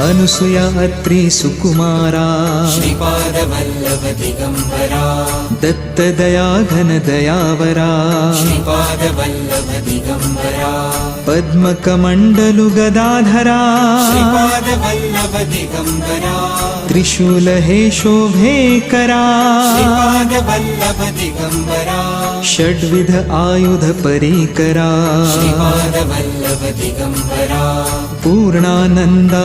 अनुसुया अत्री सुकुमारा। श्रीपादवल्लभ दिगम्बरा दत्तदया घनदयावरा श्रीपादवल्लभ दिगम्बरा पद्मकमण्डलुगदाधरा। श्रीपादवल्लभ दिगम्बरा त्रिशूलहे शोभे करा श्रीपादवल्लभ दिगम्बरा षड्विध आयुध परीकरा श्रीपादवल्लभ दिगम्बरा पूर्णानन्दा